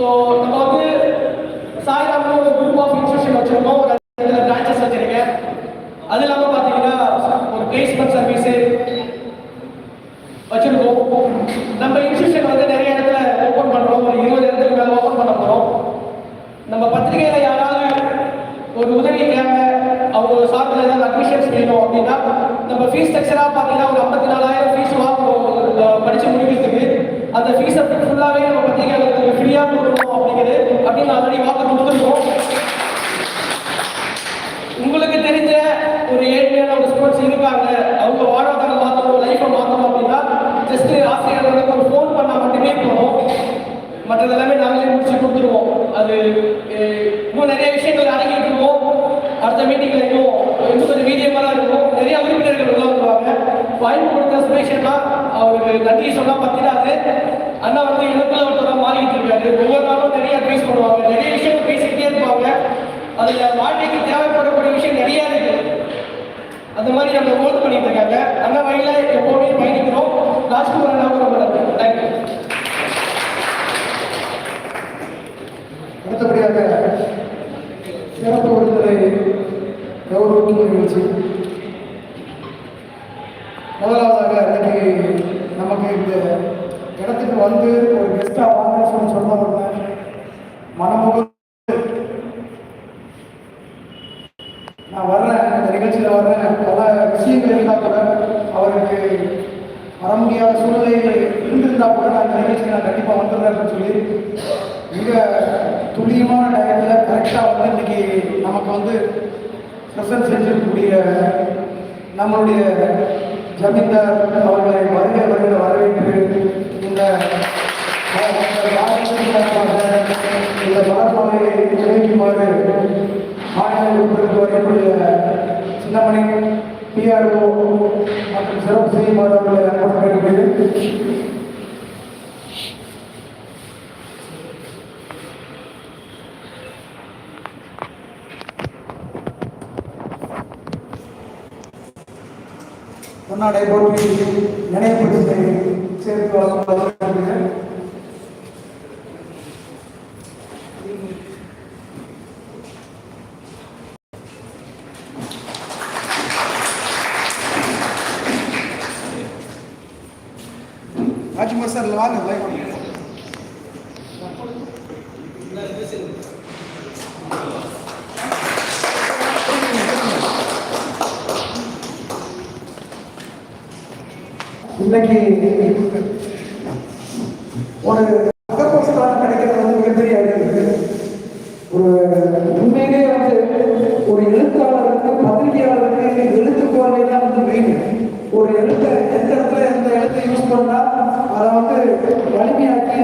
So நம்ம வந்து சாய்ராம்னு ஒரு குரூப் ஆஃப் இன்ஸ்டியூஷன் வச்சிருக்கோம் ஒரு இடத்துல பிரான்ச்சஸ் வச்சிருக்கேன் அது இல்லாமல் பார்த்தீங்கன்னா ஒரு பிளேஸ்மெண்ட் சர்வீஸு வச்சிருக்கோம். நம்ம இன்ஸ்டியூஷன் வந்து நிறைய இடத்துல ஓப்பன் பண்ணுறோம் ஒரு இருபது இடத்துக்கு மேலே ஓப்பன் பண்ண போகிறோம் நம்ம பத்திரிகையில் யாராவது ஒரு உதவி தேவை அவங்க சார்பில் ஏதாவது அட்மிஷன்ஸ் வேணும் அப்படின்னா நம்ம ஃபீஸ் ஸ்ட்ரக்சராக பார்த்தீங்கன்னா ஒரு ஐம்பத்தி நாலாயிரம் ஃபீஸ் வாங்குவோம் படித்து முடிவு முடிக்கிறதுக்கு அந்த ஃபீஸை ஃபுல்லாகவே நம்ம பத்திரிகையில் ஃப்ரீயாக அப்படிங்கிறது அப்படின்னு ஆல்ரெடி வாக்கு கொடுத்துருக்கோம். உங்களுக்கு தெரிஞ்ச ஒரு ஏழ்மையான ஒரு ஸ்டூடெண்ட்ஸ் இருக்காங்க. அவங்க வாழ்வாதாரம் மாற்றணும் லைஃப்பை மாற்றணும் அப்படின்னா ஜஸ்ட் ஆசிரியர்களுக்கு ஒரு ஃபோன் பண்ணால் மட்டுமே போகும் மற்றது எல்லாமே நாங்களே முடிச்சு கொடுத்துருவோம். அது இன்னும் நிறைய விஷயங்கள் அடங்கிட்டு இருக்கோம். அடுத்த மீட்டிங்ல இன்னும் இன்னும் கொஞ்சம் மீடியமாக இருக்கும். நிறைய உறுப்பினர்கள் உள்ள வருவாங்க. வாய்ப்பு கொடுத்த ஸ்பெஷலா அவருக்கு நன்றி சொன்னா பத்திராது. அண்ணா வந்து எனக்குள்ள ஒருத்தர் மாறிக்கிட்டு இருக்காரு. ஒவ்வொரு அதுல வாழ்க்கைக்கு தேவைப்படக்கூடிய விஷயம் நிறைய இருக்கு. அந்த மாதிரி நம்ம ஹோல்ட் பண்ணிட்டு இருக்காங்க. அந்த வழியில எப்போவுமே பயணிக்கிறோம். ராஜ்குமார் அண்ணாவுக்கு ரொம்ப நன்றி தேங்க்யூ அடுத்தபடியாக சிறப்பு விருந்தினரை கௌரவிக்கும் நிகழ்ச்சி. முதலாவதாக இன்னைக்கு நமக்கு இந்த இடத்துக்கு வந்து ஒரு கெஸ்ட்டாக வாங்கன்னு சொல்லி சொன்ன வர பல விஷயங்கள் இருந்தால் கூட அவருக்கு வர முடியாத சூழ்நிலை இருந்திருந்தா கூட நான் இந்த நிகழ்ச்சிக்கு நான் கண்டிப்பாக வந்துடுறேன் சொல்லி மிக துல்லியமான டயத்தில் கரெக்டாக வந்து இன்னைக்கு நமக்கு வந்து ப்ரெசன்ட் செஞ்சிருக்கக்கூடிய நம்மளுடைய ஜமீன்தார் அவர்களை வருகை வருகிற வரவேற்று இந்த இந்த மலர்மாலையை நினைக்குமாறு மாநில உறுப்பினருக்கு வரக்கூடிய சின்னமணி பிஆர்ஓ மற்றும் சிறப்பு செய்யுமாறு அவர்களை அன்புடன் கேட்டுக்கொள்கிறேன் பொன்னாடை நினைவுபடுத்தி சேர்த்து ராஜ்குமார் சார் வாங்க இன்னைக்கு ஒரு அகப்போசலாக கிடைக்கிறது வந்து மிகப்பெரிய ஒரு உண்மையிலே வந்து ஒரு எழுத்தாளருக்கு பத்திரிகையாளருக்கு எழுத்துக்கோலை தான் வந்து மெயின் ஒரு எழுத்த எந்த இடத்துல எடுத்து யூஸ் பண்ணால் அதை வந்து வலிமையாக்கி